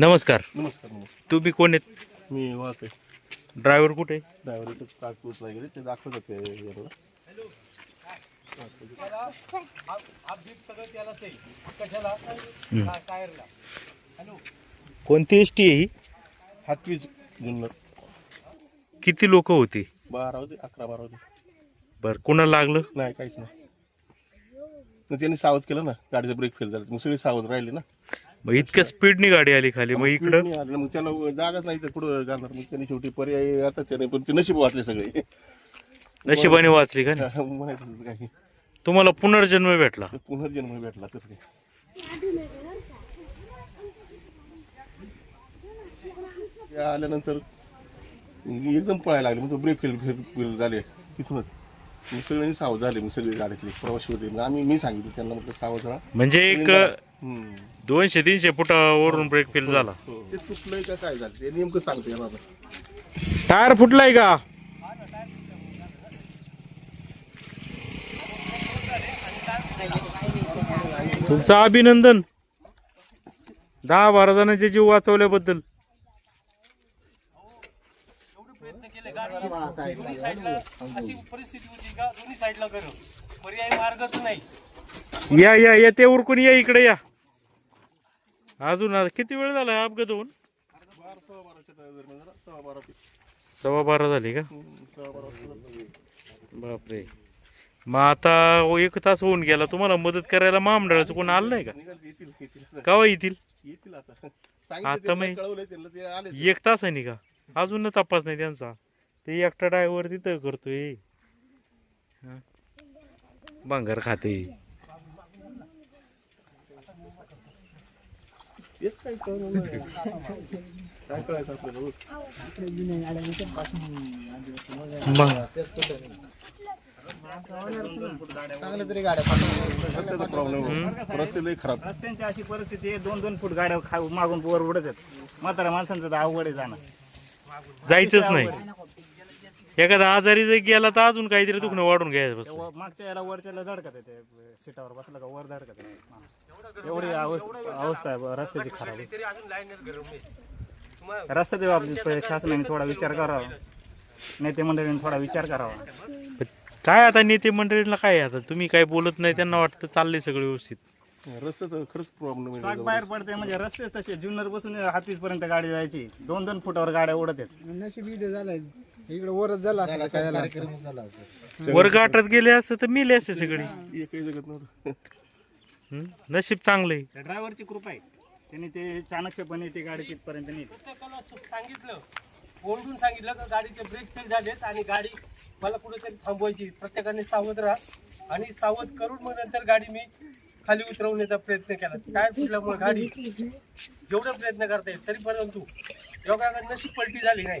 नमस्कार. नमस्कार नमस्कार. तुम्ही कोण आहेत? मी आहे. ड्रायव्हर कुठे आहे? ड्रायव्हरचं कागदूत वगैरे ते दाखवतात ते याला. कोणती एस टी आहे ही? हातवीज जुन्नर. किती लोक होती? बारा होते अकरा बारा होते. बरं कोणाला लागलं? नाही काहीच नाही. मग त्यांनी सावध केलं ना गाडीचा ब्रेक फेल झाला. मग सगळे सावध राहिले ना. मग इतक्या स्पीडनी गाडी आली खाली. मग इकडं? नाही आलं. मग त्याला जागाच नाही तर कुठं जाणार. मग त्यांनी शेवटी पर्याय आता त्याने पण ते नशीब वाचले सगळे. नशिबाने वाचली का नाही? म्हणायचं होतं काही तुम्हाला पुनर्जन्म भेटला. पुनर्जन्म भेटला तर ते आल्यानंतर एकदम पळायला लागले. मग ब्रेक फेल फेल फेल झाले. तिथूनच. मग सगळ्यांनी सावध झाले. मग सगळे गाडीतले प्रवासी होते. मग आम्ही मी सांगितलं त्यांना. म्हटलं सावध राहा. म्हणजे एक हम्म. दोनशे तीनशे फुटावरून ब्रेक फेल झाला. ते चुकलंय का काय झालं? ते नेमकं सांगतो आता. टायर फुटलाय का? तुमचं अभिनंदन. दहा बारा जणांचे जीव वाचवल्याबद्दल. दोन्ही साईडला अशी परिस्थिती होती का? दोन्ही साईडला गरम. पर्यायी मार्गच नाही. या या या ते उरकून या इकडे या. अजून आता किती वेळ झाला अपघात होऊन? बारा सव्वा बाराच्या दरम्यान सव्वा बारा ते सव्वा बारा झाली का? हम्म, सव्वा बारा वाजता. बापरे. मग आता एक तास होऊन गेला. तुम्हाला मदत करायला महामंडळाचं कोण आलं नाही का? येतील येतील? केव्हा येतील येतील आता सांगितलं त्यांना कळवलंय त्यांना ते आले एक तास आहे का? अजून तपास नाही त्यांचा. ते एकटा ड्रायव्हर तिथं करतोय. हा. भांगर खाते. तेच काही कळलं नाही. काय कळायचं आपल्याला हो? रस्त्याचा प्रॉब्लेम रस्ते लय खराब रस्त्यांची अशी परिस्थिती आहे दोन दोन फूट गाड्या खा मागून वर उडत आहेत. म्हातारा माणसांचं तर अवघड आहे जाणं. जायचंच नाही. एखादा आजारी जर गेला तर अजून काहीतरी दुखणं वाढून घ्यायचं बस. व- मागच्या याला वरच्याला धडकत आहे ते सीटावर बसलं का? वर धडकत आहे. माणूस. एवढी अवस्था अवस्था आहे ब- रस्त्याची खराब रस्त्याच्या बाबतीत शासनाने थोडा विचार करावा. नेते मंडळीने थोडा विचार करावा. काय आता नेते मंडळीला काय आता? तुम्ही काय बोलत नाही त्यांना वाटतं चाललंय सगळं व्यवस्थित. रस्त्याचा खरंच प्रॉब्लेम चाक बाहेर पडते म्हणजे रस्ते तसे जुन्नर बसून हातीस पर्यंत गाडी जायची. दोन दोन फुटावर गाड्या उडत आहेत. नशीब इथे झालाय. इकडे वरच झाला असं काय झालं असतं. वर्ग आठत गेले असते तर मिले असते सगळे. एकही जगत नव्हतं. हम्म? नशीब चांगलंय त्या ड्रायव्हरची कृपा आहे. त्यांनी ते चाणक्षपणे ती गाडी तिथपर्यंत नेली. प्रत्येकाला सु- सांगितलं. ओरडून सांगितलं का गाडीचे ब्रेक फेल झालेत आणि गाडी मला कुठेतरी थांबवायची. प्रत्येकाने सावध राहा. आणि सावध करून मग नंतर गाडी मी खाली उतरवण्याचा प्रयत्न केला. काय फुटल्यामुळे गाडी जेवढा प्रयत्न करता येईल तरी परंतु योगा नशीब पलटी झाली नाही.